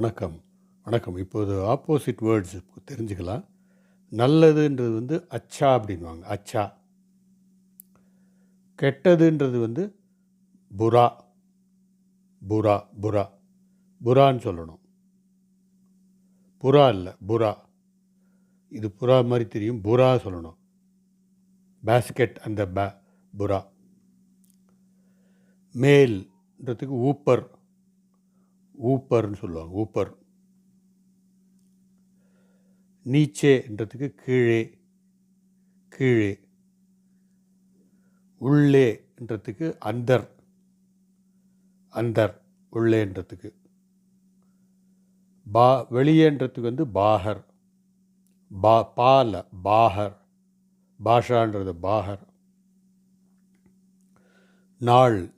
வணக்கம். வணக்கம். இப்போது ஆப்போசிட் வேர்ட்ஸ் தெரிஞ்சுக்கலாம். நல்லதுன்றது வந்து அச்சா அப்படின்வாங்க அச்சா. கெட்டதுன்றது வந்து புரா புரா புரா புறான்னு சொல்லணும். புறா இல்லை புறா. இது புறா மாதிரி தெரியும். புறா சொல்லணும். பேஸ்கெட் அந்த பே புறா. மேல்ன்றதுக்கு ஊப்பர். ஊப்பர்னு சொல்லுவாங்க ஊப்பர். நீச்சேன்றதுக்கு கீழே கீழே. உள்ளேன்றதுக்கு அந்தர் அந்தர். உள்ளேன்றதுக்கு பா வெளியேன்றதுக்கு வந்து பாகர். பா பால பாகர். பாஷான்றது பாகர். நாள்.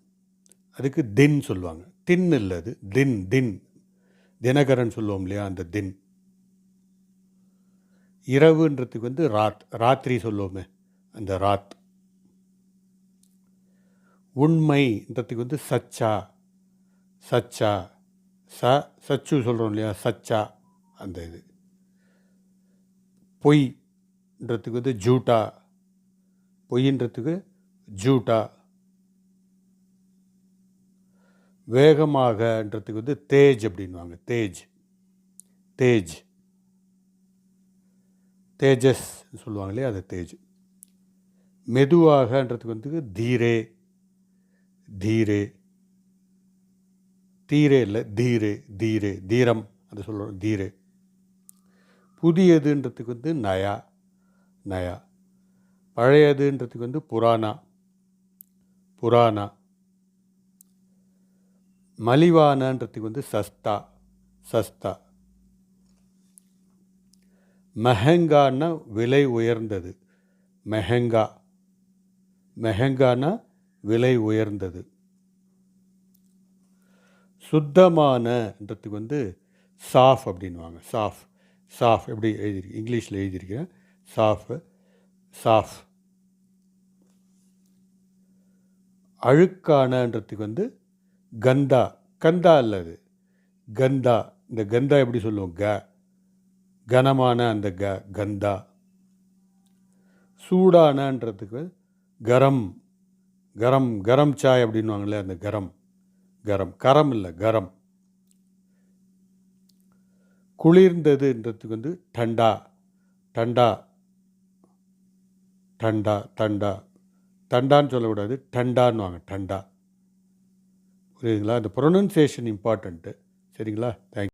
அதுக்கு தின் சொல்லுவாங்க. தின் இல்லை அது தின் தின். தினகரன் சொல்லுவோம் இல்லையா அந்த தின். இரவுன்றதுக்கு வந்து ராத் ராத்திரி சொல்லுவோமே அந்த ராத். உண்மைன்றதுக்கு வந்து சச்சா சச்சா ச சச்சு சொல்கிறோம் இல்லையா சச்சா அந்த இது. பொய்ன்றதுக்கு வந்து ஜூட்டா பொய்ன்றதுக்கு ஜூட்டா. வேகமாகன்றதுக்கு வந்து தேஜ் அப்படின்வாங்க தேஜ். தேஜ். தேஜஸ் சொல்லுவாங்க இல்லையா அது தேஜ். மெதுவாகன்றதுக்கு வந்து தீரே. தீரே. தீரே இல்லை தீரே தீரே தீரம் அது சொல்கிறோம் தீரே. புதியதுன்றதுக்கு வந்து நயா நயா. பழையதுன்றதுக்கு வந்து புராணா. புராணா. மலிவானன்றதுக்கு வந்து சஸ்தா சஸ்தா. மெஹங்கான்னா விலை உயர்ந்தது. மெஹங்கா. மெஹங்கானா விலை உயர்ந்தது. சுத்தமானன்றதுக்கு வந்து சாஃப் அப்படின்வாங்க சாஃப். சாஃப் எப்படி எழுதியிருக்கு இங்கிலீஷில் எழுதியிருக்கேன் சாஃப் சாஃப். அழுக்கானன்றதுக்கு வந்து கந்தா. கந்தா அல்லது அது கந்தா. இந்த கந்தா எப்படி சொல்லுவோம்? க. கனமான அந்த க கந்தா. சூடானன்றதுக்கு கரம். கரம் கரம் சாய் அப்படின்வாங்களே அந்த கரம். கரம். கரம் இல்லை கரம். குளிர்ந்ததுன்றதுக்கு வந்து டண்டா டண்டா டண்டா டண்டா டண்டான்னு சொல்லக்கூடாது டண்டான்னுவாங்க டண்டா புரியுதுங்களா? இந்த ப்ரொனன்சியேஷன் இம்பார்ட்டண்ட்டு சரிங்களா? தேங்க்